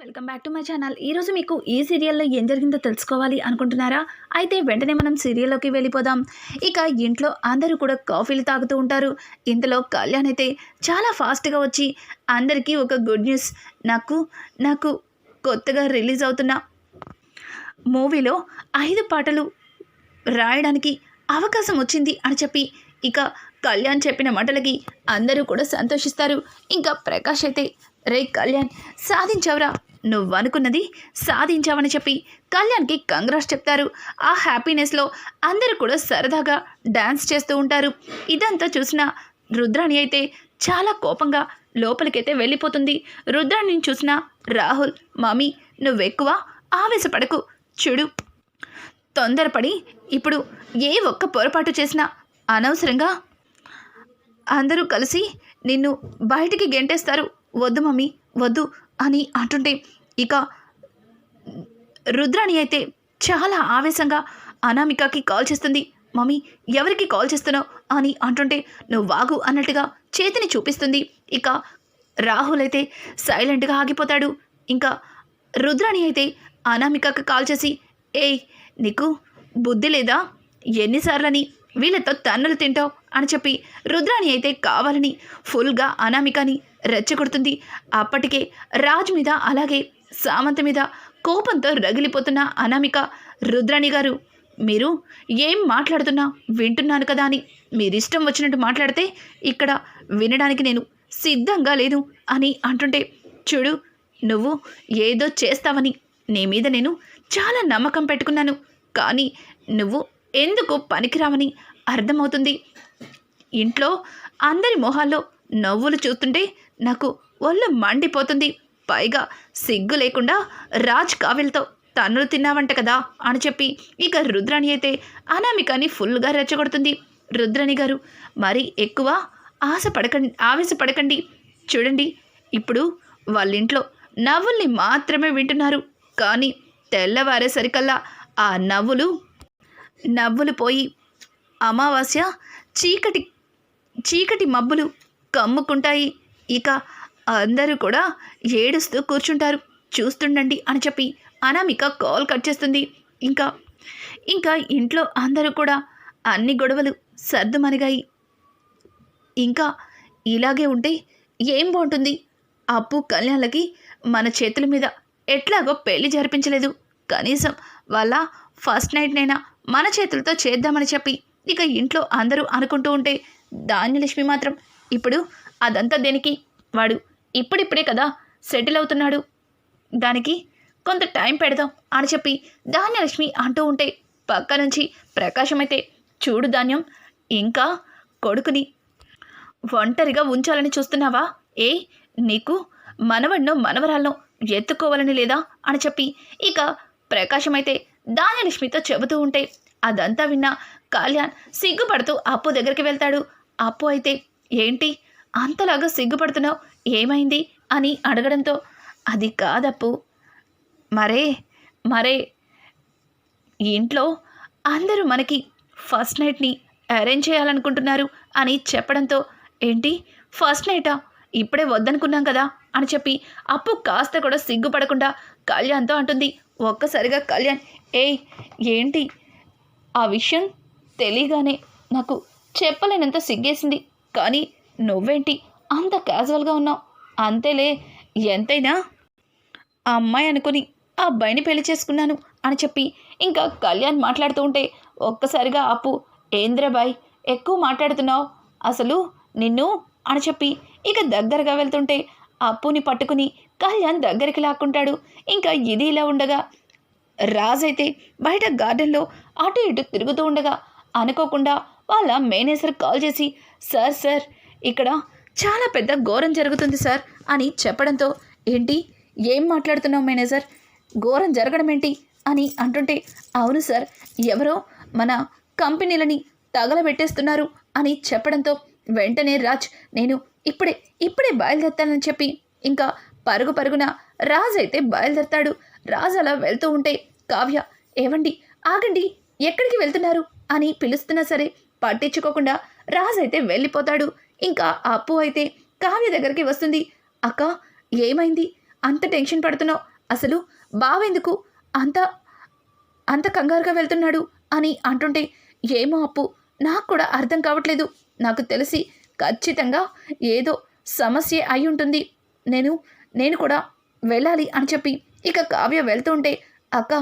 Welcome back to my channel. ఈరోజు మీకు ఈ సీరియల్లో ఏం జరిగిందో తెలుసుకోవాలి అనుకుంటున్నారా? అయితే వెంటనే మనం సీరియల్లోకి వెళ్ళిపోదాం. ఇక ఇంట్లో అందరూ కూడా కాఫీలు తాగుతూ ఉంటారు. ఇంతలో కళ్యాణ్ అయితే చాలా ఫాస్ట్గా వచ్చి అందరికీ ఒక గుడ్ న్యూస్. నాకు నాకు కొత్తగా రిలీజ్ అవుతున్న మూవీలో ఐదు పాటలు రాయడానికి అవకాశం వచ్చింది అని చెప్పి ఇక కళ్యాణ్ చెప్పిన మాటలకి అందరూ కూడా సంతోషిస్తారు. ఇంకా ప్రకాష్ అయితే రే కళ్యాణ్ సాధించావురా. నువ్వు అనుకున్నది సాధించావని చెప్పి కళ్యాణ్కి కంగ్రాస్ చెప్తారు. ఆ హ్యాపీనెస్లో అందరూ కూడా సరదాగా డ్యాన్స్ చేస్తూ ఉంటారు. ఇదంతా చూసిన రుద్రాణి అయితే చాలా కోపంగా లోపలికైతే వెళ్ళిపోతుంది. రుద్రాణిని చూసిన రాహుల్ మమ్మీ నువ్వెక్కువ ఆవేశపడకు. చూడు తొందరపడి ఇప్పుడు ఏ ఒక్క పొరపాటు చేసినా అనవసరంగా అందరూ కలిసి నిన్ను బయటికి గెంటేస్తారు. వద్దు మమ్మీ వద్దు అని అంటుంటే ఇక రుద్రాణి అయితే చాలా ఆవేశంగా అనామికకి కాల్ చేస్తుంది. మమ్మీ ఎవరికి కాల్ చేస్తున్నావు? అని అంటుంటే నువ్వు వాగు అన్నట్టుగా చేతిని చూపిస్తుంది. ఇక రాహుల్ అయితే సైలెంట్గా ఆగిపోతాడు. ఇంకా రుద్రాణి అయితే అనామికకి కాల్ చేసి ఏయ్ నీకు బుద్ధి లేదా? ఎన్నిసార్లని వీళ్ళతో తన్నులు తింటావు అని చెప్పి రుద్రాణి అయితే కావాలని ఫుల్గా అనామికని రెచ్చగొడుతుంది. అప్పటికే రాజు మీద అలాగే సామంత మీద కోపంతో రగిలిపోతున్న అనామిక రుద్రాణి గారు మీరు ఏం మాట్లాడుతున్నా వింటున్నాను కదా అని మీరిష్టం వచ్చినట్టు మాట్లాడితే ఇక్కడ వినడానికి నేను సిద్ధంగా లేదు అని అంటుంటే చూడు నువ్వు ఏదో చేస్తావని నీ మీద నేను చాలా నమ్మకం పెట్టుకున్నాను. కానీ నువ్వు ఎందుకు పనికిరావని అర్థమవుతుంది. ఇంట్లో అందరి మొహాల్లో నవ్వులు చూస్తుంటే నాకు ఒళ్ళు మండిపోతుంది. పైగా సిగ్గు లేకుండా రాజ్ కావిల్తో తన్నులు తిన్నావంట కదా అని చెప్పి ఇక రుద్రాణి అయితే అనామికాని ఫుల్గా రెచ్చగొడుతుంది. రుద్రాణి గారు మరి ఎక్కువ ఆశ పడకండి ఆవేశపడకండి. చూడండి ఇప్పుడు వాళ్ళ ఇంట్లో నవ్వుల్ని మాత్రమే వింటున్నారు. కానీ తెల్లవారేసరికల్లా ఆ నవ్వులు నవ్వులు పోయి అమావాస్య చీకటి చీకటి మబ్బులు కమ్ముకుంటాయి. ఇక అందరూ కూడా ఏడుస్తూ కూర్చుంటారు. చూస్తుండండి అని చెప్పి అనామిక కాల్ కట్ చేస్తుంది. ఇంకా ఇంకా ఇంట్లో అందరూ కూడా అన్ని గొడవలు సర్దుమనిగాయి ఇంకా ఇలాగే ఉంటే ఏం బాగుంటుంది? అప్పు కళ్యాణ్లకి మన చేతుల మీద ఎట్లాగో పెళ్ళి జరిపించలేదు. కనీసం వాళ్ళ ఫస్ట్ నైట్నైనా మన చేతులతో చేద్దామని చెప్పి ఇక ఇంట్లో అందరూ అనుకుంటూ ఉంటే ధాన్యలక్ష్మి మాత్రం ఇప్పుడు అదంతా దేనికి? వాడు ఇప్పుడిప్పుడే కదా సెటిల్ అవుతున్నాడు. దానికి కొంత టైం పెడదాం అని చెప్పి ధాన్యలక్ష్మి అంటూ ఉంటే పక్క నుంచి ప్రకాశమైతే చూడు ధాన్యం ఇంకా కొడుకుని ఒంటరిగా ఉంచాలని చూస్తున్నావా? ఏ నీకు మనవన్నో మనవరాలను ఎత్తుకోవాలని లేదా అని చెప్పి ఇక ప్రకాశం అయితే ధాన్యలక్ష్మితో చెబుతూ ఉంటే అదంతా విన్న కళ్యాణ్ సిగ్గుపడుతూ అప్పు దగ్గరికి వెళ్తాడు. అప్పు అయితే ఏంటి? అంతలాగా సిగ్గుపడుతున్నావు? ఏమైంది? అని అడగడంతో అది కాదప్పు. మరే మరే ఇంట్లో అందరూ మనకి ఫస్ట్ నైట్ని అరేంజ్ చేయాలనుకుంటున్నారు అని చెప్పడంతో ఏంటి? ఫస్ట్ నైటా? ఇప్పుడే వద్దనుకున్నాం కదా అని చెప్పి అప్పు కాస్త కూడా సిగ్గుపడకుండా కళ్యాణ్తో అంటుంది. ఒక్కసారిగా కళ్యాణ్ ఏయ్ ఏంటి? ఆ విషయం తెలియగానే నాకు చెప్పలేనంత సిగ్గేసింది. కానీ నువ్వేంటి? అంత క్యాజువల్గా ఉన్నావు. అంతేలే ఎంతైనా ఆ అమ్మాయి అనుకుని ఆ అబ్బాయిని పెళ్ళి చేసుకున్నాను అని చెప్పి ఇంకా కళ్యాణ్ మాట్లాడుతూ ఉంటే ఒక్కసారిగా అప్పు ఏంద్రబాయ్ ఎక్కువ మాట్లాడుతున్నావు. అసలు నిన్ను అని చెప్పి ఇక దగ్గరగా వెళ్తుంటే అప్పుని పట్టుకుని కళ్యాణ్ దగ్గరికి లాక్కుంటాడు. ఇంకా ఇది ఇలా ఉండగా రాజైతే బయట గార్డెన్లో అటు ఇటు తిరుగుతూ ఉండగా అనుకోకుండా వాళ్ళ మేనేజర్ కాల్ చేసి సార్ సార్ ఇక్కడ చాలా పెద్ద ఘోరం జరుగుతుంది సార్ అని చెప్పడంతో ఏంటి? ఏం మాట్లాడుతున్నావు మేనేజర్? ఘోరం జరగడం ఏంటి? అని అంటుంటే అవును సార్ ఎవరో మన కంపెనీలని తగలబెట్టేస్తున్నారు అని చెప్పడంతో వెంటనే రాజ్ నేను ఇప్పుడే ఇప్పుడే బయలుదేరుతానని చెప్పి ఇంకా పరుగు పరుగున రాజ్ అయితే బయలుదేరతాడు. రాజ్ అలా వెళ్తూ ఉంటే కావ్య ఏవండి ఆగండి ఎక్కడికి వెళ్తున్నారు? అని పిలుస్తున్నా సరే పట్టించుకోకుండా రాజ్ అయితే వెళ్ళిపోతాడు. ఇంకా అప్పు అయితే కావ్య దగ్గరికి వస్తుంది. అక్క ఏమైంది? అంత టెన్షన్ పడుతున్నావు. అసలు బావెందుకు అంత అంత కంగారుగా వెళ్తున్నాడు? అని అంటుంటే ఏమో అప్పు నాకు కూడా అర్థం కావట్లేదు. నాకు తెలిసి ఖచ్చితంగా ఏదో సమస్య అయి ఉంటుంది. నేను నేను కూడా వెళ్ళాలి అని చెప్పి ఇక కావ్య వెళ్తుంటే అక్క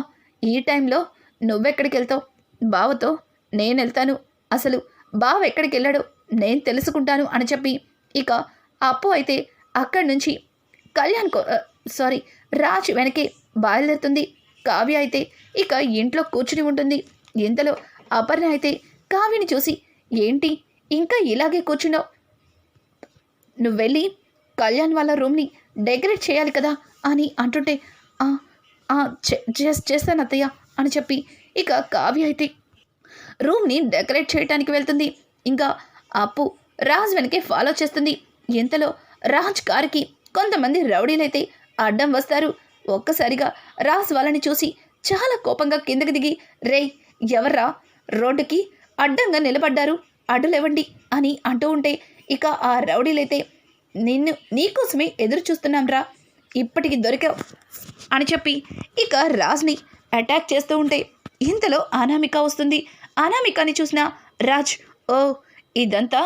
ఈ టైంలో నువ్వెక్కడికి వెళ్తావు? బావతో నేను వెళ్తాను. అసలు బావ ఎక్కడికి వెళ్ళాడో నేను తెలుసుకుంటాను అని చెప్పి ఇక అప్పు అయితే అక్కడి నుంచి కళ్యాణ్ సారీ రాజ్ వెనకే బయలుదేరుతుంది. కావ్య అయితే ఇక ఇంట్లో కూర్చుని ఉంటుంది. ఇంతలో అపర్ణ అయితే కావ్యని చూసి ఏంటి? ఇంకా ఇలాగే కూర్చున్నావు. నువ్వు వెళ్ళి కళ్యాణ్ వాళ్ళ రూమ్ని డెకరేట్ చేయాలి కదా అని అంటుంటే "ఆ, చే- చేస్- చేస్తాను అత్తయ్య అని చెప్పి ఇక కావ్య అయితే రూమ్ని డెకరేట్ చేయడానికి వెళ్తుంది. ఇంకా అప్పు రాజ్ వెనకే ఫాలో చేస్తుంది. ఇంతలో రాజ్ కారుకి కొంతమంది రౌడీలైతే అడ్డం వస్తారు. ఒక్కసారిగా రాజ్ వాళ్ళని చూసి చాలా కోపంగా కిందకి దిగి రేయ్ ఎవర్రా? రోడ్డుకి అడ్డంగా నిలబడ్డారు. అడ్డులేవండి అని అంటూ ఉంటే ఇక ఆ రౌడీలైతే నిన్ను నీకోసమే ఎదురు చూస్తున్నాంరా ఇప్పటికి దొరికావు అని చెప్పి ఇక రాజ్ని అటాక్ చేస్తూ ఉంటే ఇంతలో అనామిక వస్తుంది. అనామికని చూసిన రాజ్ ఓ ఇదంతా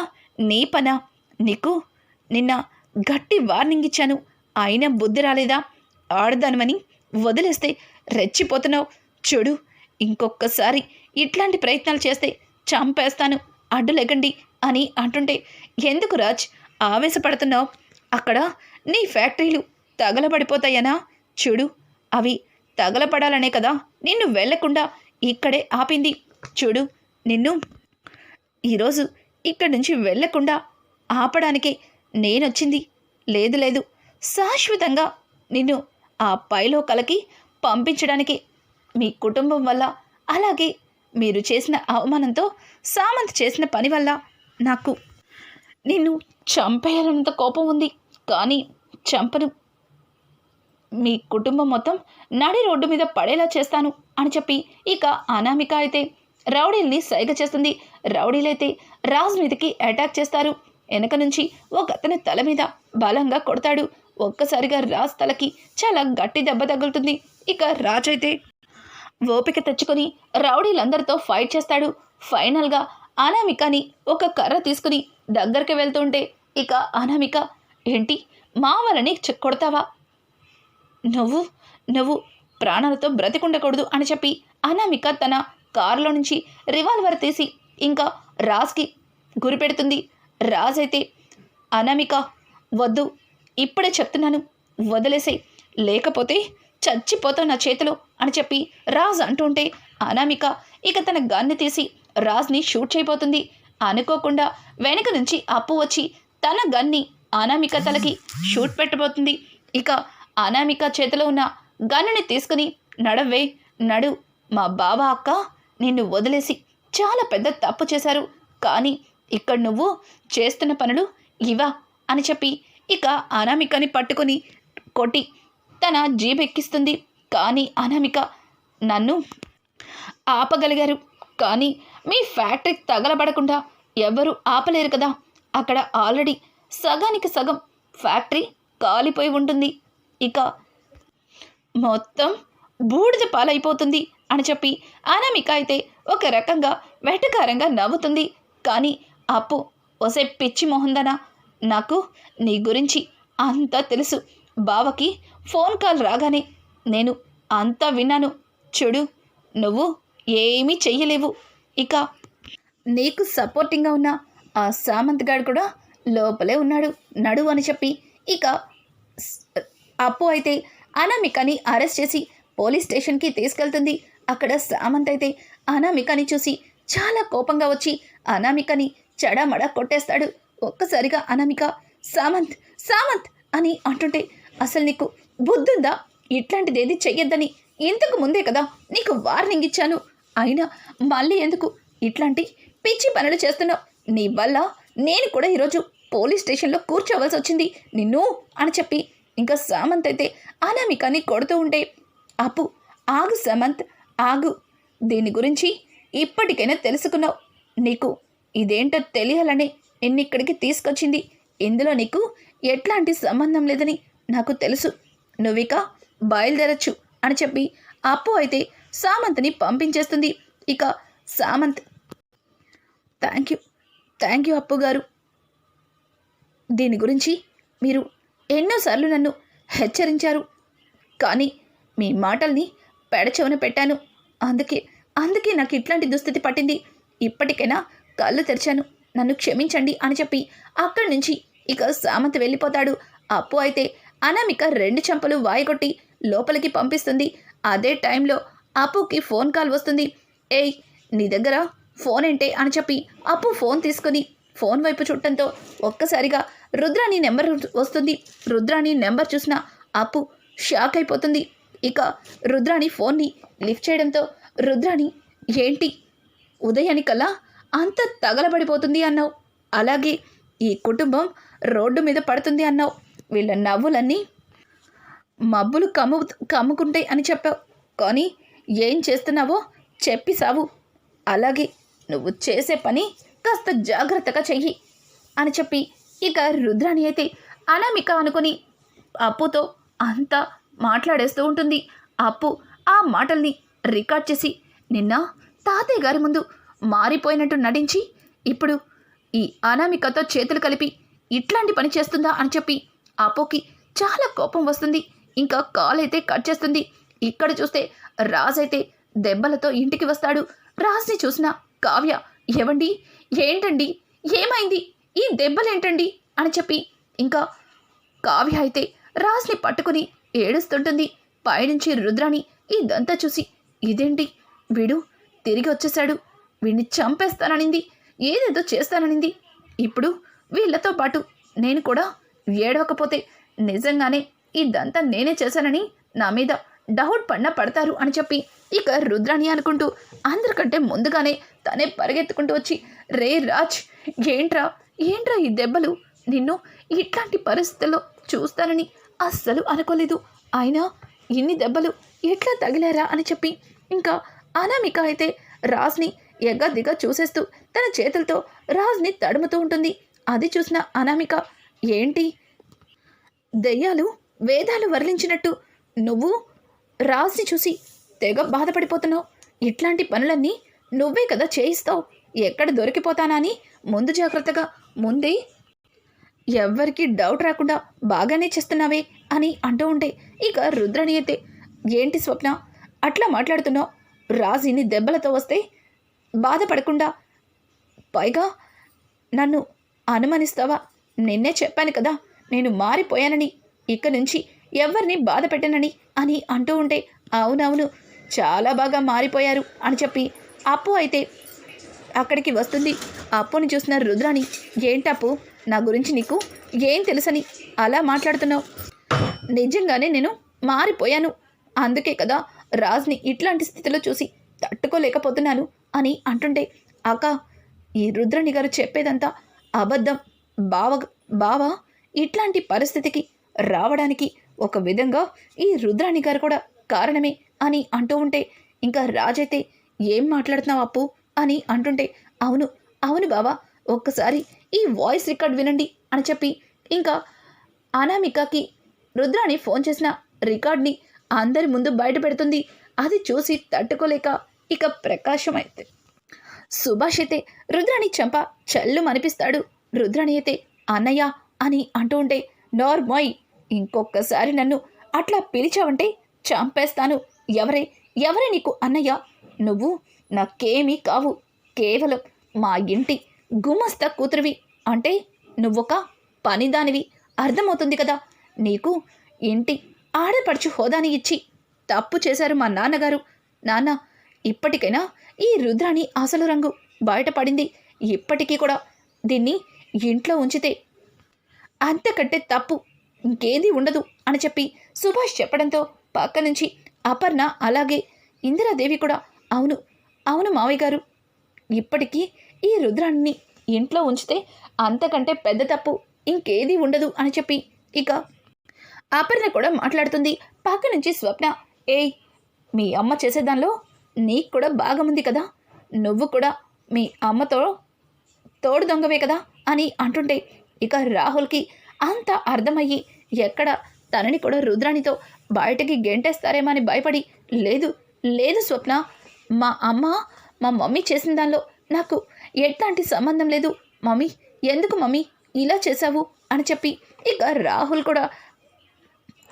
నీ పనా? నీకు నిన్న గట్టి వార్నింగ్ ఇచ్చాను. అయినా బుద్ధి రాలేదా? ఆడదానమని వదిలేస్తే రెచ్చిపోతున్నావు. చూడు ఇంకొకసారి ఇట్లాంటి ప్రయత్నాలు చేస్తే చంపేస్తాను. అడ్డులేకండి అని అంటుంటే ఎందుకు రాజ్? ఆవేశపడుతున్నావు. అక్కడ నీ ఫ్యాక్టరీలు తగలబడిపోతాయనా? చూడు అవి తగలపడాలనే కదా నిన్ను వెళ్ళకుండా ఇక్కడే ఆపింది. చూడు నిన్ను ఈరోజు ఇక్కడి నుంచి వెళ్ళకుండా ఆపడానికే నేనొచ్చింది. లేదు లేదు. శాశ్వతంగా నిన్ను ఆ పైలో కలకి పంపించడానికి. మీ కుటుంబం వల్ల అలాగే మీరు చేసిన అవమానంతో సామంత్ చేసిన పని వల్ల నాకు నిన్ను చంపేయాలన్నంత కోపం ఉంది. కానీ చంపను మీ కుటుంబం మొత్తం నడి రోడ్డు మీద పడేలా చేస్తాను అని చెప్పి ఇక అనామిక అయితే రౌడీల్ని సైగ చేస్తుంది. రౌడీలైతే రాజ్ మీదకి అటాక్ చేస్తారు. వెనక నుంచి ఒక అతని తల మీద బలంగా కొడతాడు. ఒక్కసారిగా రాజ్ తలకి చాలా గట్టి దెబ్బ తగులుతుంది. ఇక రాజ్ అయితే ఓపిక తెచ్చుకొని రౌడీలందరితో ఫైట్ చేస్తాడు. ఫైనల్గా అనామికని ఒక కర్ర తీసుకుని దగ్గరికి వెళ్తుంటే ఇక అనామిక ఏంటి? మా వలని కొడతావా నువ్వు నువ్వు ప్రాణాలతో బ్రతికుండకూడదు అని చెప్పి అనామిక తన కారులో నుంచి రివాల్వర్ తీసి ఇంకా రాజ్కి గురిపెడుతుంది రాజ్ అయితే అనామిక వద్దు ఇప్పుడే చెప్తున్నాను వదిలేసే లేకపోతే చచ్చిపోతావు నా చేతిలో అని చెప్పి రాజ్ అంటుంటే అనామిక ఇక తన గన్ను తీసి రాజ్ని షూట్ చేయబోతుంది. అనుకోకుండా వెనక నుంచి అప్పు వచ్చి తన గన్ని అనామిక తలకి షూట్ పెట్టబోతుంది. ఇక అనామిక చేతిలో ఉన్న గన్నుని తీసుకుని నడవే నడు మా బావ అక్క నిన్ను వదిలేసి చాలా పెద్ద తప్పు చేశారు. కానీ ఇక్కడ నువ్వు చేస్తున్న పనులు ఇవా అని చెప్పి ఇక అనామికని పట్టుకొని కొట్టి తన జీబెక్కిస్తుంది. కానీ అనామిక నన్ను ఆపగలిగారు. కానీ మీ ఫ్యాక్టరీ తగలబడకుండా ఎవరు ఆపలేరు కదా. అక్కడ ఆల్రెడీ సగానికి సగం ఫ్యాక్టరీ కాలిపోయి ఉంటుంది. ఇక మొత్తం బూడిద పాలైపోతుంది అని చెప్పి అనామిక అయితే ఒక రకంగా వెటకారంగా నవ్వుతుంది. కానీ అప్పు ఒసే పిచ్చి మొహందనా? నాకు నీ గురించి అంతా తెలుసు. బావకి ఫోన్ కాల్ రాగానే నేను అంతా విన్నాను. చూడు నువ్వు ఏమీ చెయ్యలేవు. ఇక నీకు సపోర్టింగ్గా ఉన్న ఆ సామంత్ గాడు కూడా లోపలే ఉన్నాడు. నడు అని చెప్పి ఇక అప్పు అయితే అనామికని అరెస్ట్ చేసి పోలీస్ స్టేషన్కి తీసుకెళ్తుంది. అక్కడ సామంత్ అయితే అనామికని చూసి చాలా కోపంగా వచ్చి అనామికని చెడమడ కొట్టేస్తాడు. ఒక్కసారిగా అనామిక సామంత్ సామంత్ అని అంటుంటే అసలు నీకు బుద్ధుందా? ఇట్లాంటిదేది చెయ్యొద్దని. ఇంతకు ముందే కదా నీకు వార్నింగ్ ఇచ్చాను. అయినా మళ్ళీ ఎందుకు? ఇట్లాంటి పిచ్చి పనులు చేస్తున్నావు. నీ వల్ల నేను కూడా ఈరోజు పోలీస్ స్టేషన్లో కూర్చోవలసి వచ్చింది. నిన్ను అని చెప్పి ఇంకా సామంత్ అయితే అనామికాని కొడుతూ ఉంటే అప్పు ఆగు సామంత్ ఆగు. దీని గురించి ఇప్పటికైనా తెలుసుకున్నావు. నీకు ఇదేంటో తెలియాలని నిన్నిక్కడికి తీసుకొచ్చింది. ఇందులో నీకు ఎట్లాంటి సంబంధం లేదని నాకు తెలుసు. నువ్విక బయలుదేరచ్చు అని చెప్పి అప్పు అయితే సామంత్ని పంపించేస్తుంది. ఇక Samanth thank you thank you Appu garu. దీని గురించి మీరు ఎన్నోసార్లు నన్ను హెచ్చరించారు. కానీ మీ మాటల్ని పెడచెవున పెట్టాను. అందుకే అందుకే నాకు ఇట్లాంటి దుస్థితి పట్టింది. ఇప్పటికైనా కళ్ళు తెరిచాను. నన్ను క్షమించండి అని చెప్పి అక్కడి నుంచి ఇక సామంత్ వెళ్ళిపోతాడు. అప్పు అయితే అనామిక రెండు చెంపలు వాయగొట్టి లోపలికి పంపిస్తుంది. అదే టైంలో అప్పుకి ఫోన్ కాల్ వస్తుంది. ఏయ్ నీ దగ్గర ఫోన్ ఏంటే అని చెప్పి అప్పు ఫోన్ తీసుకుని ఫోన్ వైపు చుట్టంతో ఒక్కసారిగా రుద్రాణి నెంబర్ వస్తుంది. రుద్రాణి నెంబర్ చూసిన అప్పు షాక్ అయిపోతుంది. ఇక రుద్రాణి ఫోన్ని లిఫ్ట్ చేయడంతో రుద్రాణి ఏంటి? ఉదయానికల్లా అంత తగలబడిపోతుంది అన్నావు. అలాగే ఈ కుటుంబం రోడ్డు మీద పడుతుంది అన్నావు. వీళ్ళ నవ్వులన్నీ మబ్బులు కమ్ము కమ్ముకుంటాయి అని చెప్పావు. కానీ ఏం చేస్తున్నావో చెప్పి సావు. అలాగే నువ్వు చేసే పని కాస్త జాగ్రత్తగా చెయ్యి అని చెప్పి ఇక రుద్రాణి అయితే అనామిక అనుకుని అప్పుతో అంతా మాట్లాడేస్తూ ఉంటుంది. అప్పు ఆ మాటల్ని రికార్డ్ చేసి నిన్న తాతయ్య గారి ముందు మారిపోయినట్టు నటించి ఇప్పుడు ఈ అనామికతో చేతులు కలిపి ఇట్లాంటి పని చేస్తుందా అని చెప్పి అపోకి చాలా కోపం వస్తుంది. ఇంకా కాల్ అయితే కట్ చేస్తుంది. ఇక్కడ చూస్తే రాజ్ అయితే దెబ్బలతో ఇంటికి వస్తాడు. రాజ్ని చూసిన కావ్య ఏవండి? ఏంటండి? ఏమైంది? ఈ దెబ్బలేంటండి? అని చెప్పి ఇంకా కావ్య అయితే రాజ్ని పట్టుకుని ఏడుస్తుంటుంది. పైనుంచి రుద్రాని ఇదంతా చూసి ఇదేంటి? వీడు తిరిగి వచ్చేశాడు. వీడిని చంపేస్తాననింది. ఏదేదో చేస్తాననింది. ఇప్పుడు వీళ్ళతో పాటు నేను కూడా ఏడవకపోతే నిజంగానే ఇదంతా నేనే చేశానని నా మీద డౌట్ పడిన పడతారు అని చెప్పి ఇక రుద్రాణి అనుకుంటూ అందరికంటే ముందుగానే తనే పరిగెత్తుకుంటూ వచ్చి రే రాజ్ ఏంట్రా? ఏంట్రా ఈ దెబ్బలు? నిన్ను ఇట్లాంటి పరిస్థితుల్లో చూస్తానని అస్సలు అనుకోలేదు. అయినా ఇన్ని దెబ్బలు ఎట్లా తగిలారా? అని చెప్పి ఇంకా అనామిక అయితే రాజ్ని ఎగ్గదిగా చూసేస్తూ తన చేతులతో రాజ్ని తడుముతూ ఉంటుంది. అది చూసిన అనామిక ఏంటి? దెయ్యాలు వేదాలు వర్లించినట్టు నువ్వు రాజ్ని చూసి తెగ బాధపడిపోతున్నావు. ఇట్లాంటి పనులన్నీ నువ్వే కదా చేయిస్తావు. ఎక్కడ దొరికిపోతానా అని ముందు జాగ్రత్తగా ముందే ఎవ్వరికీ డౌట్ రాకుండా బాగానే చేస్తున్నావే అని అంటూ ఉంటే ఇక రుద్రని అయితే ఏంటి స్వప్న? అట్లా మాట్లాడుతున్నావు? రాజీని దెబ్బలతో వస్తే బాధపడకుండా పైగా నన్ను అనుమానిస్తావా? నిన్నే చెప్పాను కదా నేను మారిపోయానని ఇక నుంచి ఎవరిని బాధ పెట్టనని అని అంటూ ఉంటే అవునవును చాలా బాగా మారిపోయారు అని చెప్పి అప్పు అయితే అక్కడికి వస్తుంది. అప్పుని చూసిన రుద్రాని ఏంటప్పు నా గురించి నీకు ఏం తెలుసని అలా మాట్లాడుతున్నావు? నిజంగానే నేను మారిపోయాను. అందుకే కదా రాజ్ని ఇట్లాంటి స్థితిలో చూసి తట్టుకోలేకపోతున్నాను అని అంటుంటే అక్క ఈ రుద్రని గారు చెప్పేదంతా అబద్ధం. బావ బావ ఇట్లాంటి పరిస్థితికి రావడానికి ఒక విధంగా ఈ రుద్రాణి గారు కూడా కారణమే అని అంటూ ఉంటే ఇంకా రాజైతే ఏం మాట్లాడుతున్నావు అప్పు? అని అంటుంటే అవును అవును బావా ఒక్కసారి ఈ వాయిస్ రికార్డ్ వినండి అని చెప్పి ఇంకా అనామికకి రుద్రాణి ఫోన్ చేసిన రికార్డ్ని అందరి ముందు బయట పెడుతుంది. అది చూసి తట్టుకోలేక ఇక ప్రకాశం అయితే సుభాష్ అయితే రుద్రాణి చంప చల్లు అనిపిస్తాడు రుద్రాణి అయితే అన్నయ్య అని అంటూ ఉంటే నోర్మోయ్ ఇంకొకసారి నన్ను అట్లా పిలిచావంటే చంపేస్తాను. ఎవరే ఎవరే నీకు అన్నయ్య? నువ్వు నాకేమీ కావు. కేవలం మా ఇంటి గుమస్తా కూతురివి. అంటే నువ్వొక పనిదానివి. అర్థమవుతుంది కదా? నీకు ఇంటి ఆడపడుచు హోదాని ఇచ్చి తప్పు చేశారు మా నాన్నగారు. నాన్న ఇప్పటికైనా ఈ రుద్రాణి అసలు రంగు బయటపడింది. ఇప్పటికీ కూడా దీన్ని ఇంట్లో ఉంచితే అంతకంటే తప్పు ఇంకేది ఉండదు అని చెప్పి సుభాష్ చెప్పడంతో పక్క నుంచి అపర్ణ అలాగే ఇందిరాదేవి కూడా అవును అవును మావయ్య గారు. ఇప్పటికీ ఈ రుద్రాన్ని ఇంట్లో ఉంచితే అంతకంటే పెద్ద తప్పు ఇంకేది ఉండదు అని చెప్పి ఇక అపర్ణ కూడా మాట్లాడుతుంది. పక్క నుంచి స్వప్న ఏయ్ మీ అమ్మ చేసేదానిలో నీకు కూడా భాగం ఉంది కదా. నువ్వు కూడా మీ అమ్మతో తోడు దొంగవే కదా అని అంటుంటే ఇక రాహుల్కి అంత అర్థమయ్యి ఎక్కడ తనని కూడా రుద్రాణితో బయటకి గెంటేస్తారేమో అని భయపడి లేదు లేదు స్వప్న మా అమ్మ మా మమ్మీ చేసిన దానిలో నాకు ఎట్లాంటి సంబంధం లేదు. మమ్మీ ఎందుకు మమ్మీ ఇలా చేశావు? అని చెప్పి ఇక రాహుల్ కూడా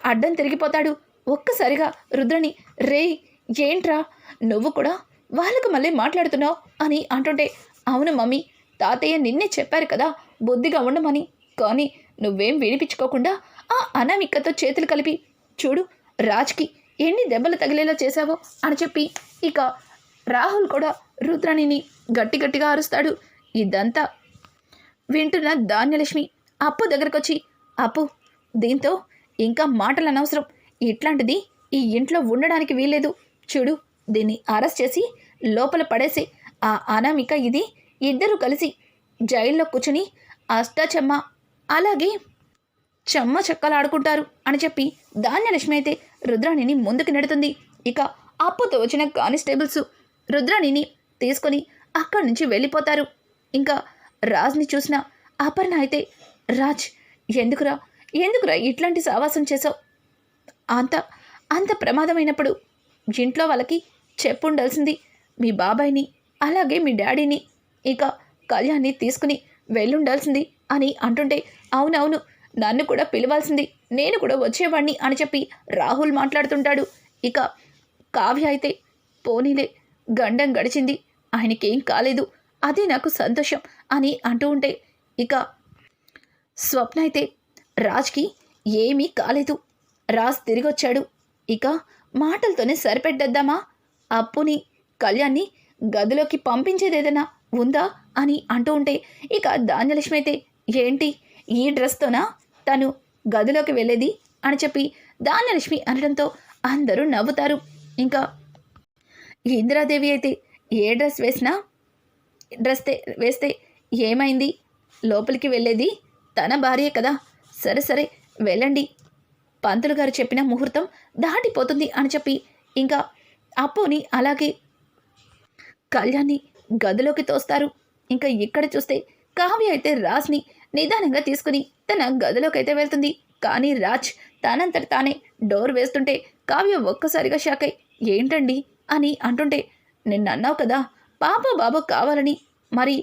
అడ్డం తిరిగిపోతాడు. ఒక్కసారిగా రుద్రని రే ఏంట్రా? నువ్వు కూడా వాళ్ళకు మళ్ళీ మాట్లాడుతున్నావు అని అంటుంటే అవును మమ్మీ తాతయ్య నిన్నే చెప్పారు కదా బుద్ధిగా ఉండమని. కానీ నువ్వేం వినిపించుకోకుండా ఆ అనామికతో చేతులు కలిపి చూడు రాజ్కి ఎన్ని దెబ్బలు తగిలేలా చేశావో అని చెప్పి ఇక రాహుల్ కూడా రుద్రాణిని గట్టి గట్టిగా అరుస్తాడు. ఇదంతా వింటున్న ధాన్యలక్ష్మి అప్పు దగ్గరకొచ్చి అప్పు దీంతో ఇంకా మాటలు అనవసరం ఇట్లాంటిది ఈ ఇంట్లో ఉండడానికి వీల్లేదు. చూడు దీన్ని అరెస్ట్ చేసి లోపల పడేసి ఆ అనామిక ఇది ఇద్దరు కలిసి జైల్లో కూర్చుని అష్టాచమ్మ అలాగే చెమ్మ చెక్కలాడుకుంటారు అని చెప్పి ధాన్యలక్ష్మి అయితే రుద్రాణిని ముందుకు నెడుతుంది. ఇక అప్పుతో వచ్చిన కానిస్టేబుల్స్ రుద్రాణిని తీసుకొని అక్కడి నుంచి వెళ్ళిపోతారు. ఇంకా రాజ్ని చూసిన అపర్ణ అయితే రాజ్ ఎందుకురా ఎందుకురా ఇట్లాంటి సావాసం చేసావు అంత అంత ప్రమాదమైనప్పుడు ఇంట్లో వాళ్ళకి చెప్పుండాల్సింది మీ బాబాయ్ని అలాగే మీ డాడీని. ఇక కళ్యాణ్ని తీసుకుని వెళ్ళుండాల్సింది అని అంటుంటే అవునవును నన్ను కూడా పిలవాల్సింది. నేను కూడా వచ్చేవాడిని అని చెప్పి రాహుల్ మాట్లాడుతుంటాడు. ఇక కావ్య అయితే పోనీలే గండం గడిచింది. ఆయనకేం కాలేదు. అదే నాకు సంతోషం అని అంటూ ఉంటే ఇక స్వప్న అయితే రాజ్కి ఏమీ కాలేదు. రాజ్ తిరిగొచ్చాడు. ఇక మాటలతోనే సరిపెట్టేద్దామా? అప్పుని కళ్యాణ్ని గదిలోకి పంపించేదేదైనా ఉందా అని అంటూ ఉంటే ఇక ధాన్యలక్ష్మి అయితే ఏంటి? ఈ డ్రెస్తోనా? తను గదిలోకి వెళ్ళేది? అని చెప్పి ధాన్యలక్ష్మి అనడంతో అందరూ నవ్వుతారు. ఇంకా ఇందిరాదేవి అయితే ఏ డ్రెస్ వేసినా? డ్రెస్ వేస్తే ఏమైంది? లోపలికి వెళ్ళేది తన భార్యే కదా. సరే సరే వెళ్ళండి. పంతులు గారు చెప్పిన ముహూర్తం దాటిపోతుంది అని చెప్పి ఇంకా అప్పుని అలాగే కళ్యాణ్ని గదిలోకి తోస్తారు. ఇంకా ఇక్కడ చూస్తే కావ్య అయితే రాజ్ని నిదానంగా తీసుకుని తన గదిలోకి అయితే వెళ్తుంది. కానీ రాజ్ తనంతట తానే డోర్ వేస్తుంటే కావ్య ఒక్కసారిగా షాక్ అయి ఏంటండి? అని అంటుంటే నిన్న అన్నావు కదా పాప బాబు కావాలని మరి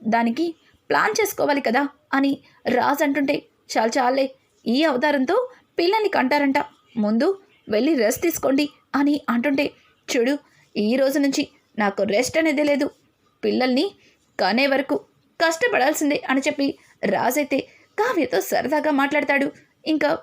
దానికి ప్లాన్ చేసుకోవాలి కదా అని రాజ్ అంటుంటే చాలు చాలే ఈ అవతారంతో పిల్లల్ని కంటారంట. ముందు వెళ్ళి రెస్ట్ తీసుకోండి అని అంటుంటే చూడు ఈ రోజు నుంచి నాకు రెస్ట్ అనేది లేదు. పిల్లల్ని కానే వరకు కష్టపడాల్సిందే అని చెప్పి రాజైతే కావ్యతో సరదాగా మాట్లాడతాడు. ఇంకా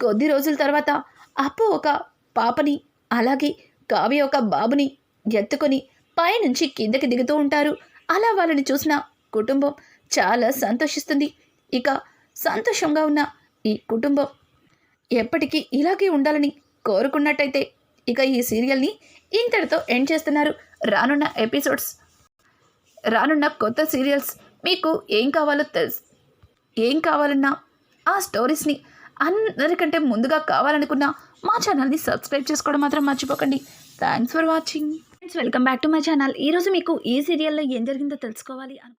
కొద్ది రోజుల తర్వాత అప్పు ఒక పాపని అలాగే కావ్య ఒక బాబుని ఎత్తుకొని పైనుంచి కిందకి దిగుతూ ఉంటారు. అలా వాళ్ళని చూసిన కుటుంబం చాలా సంతోషిస్తుంది. ఇక సంతోషంగా ఉన్న ఈ కుటుంబం ఎప్పటికీ ఇలాగే ఉండాలని కోరుకున్నట్టయితే ఇక ఈ సీరియల్ని ఇంతటితో ఎండ్ చేస్తున్నారు. రానున్న ఎపిసోడ్స్ రానున్న కొత్త సీరియల్స్ మీకు ఏం కావాలో తెలుసు. ఏం కావాలన్నా ఆ స్టోరీస్ని అందరికంటే ముందుగా కావాలనుకున్న మా ఛానల్ని సబ్స్క్రైబ్ చేసుకోవడం మాత్రం మర్చిపోకండి. Thanks for watching friends welcome back to my channel ఈరోజు మీకు ఈ సీరియల్లో ఏం జరిగిందో తెలుసుకోవాలి అను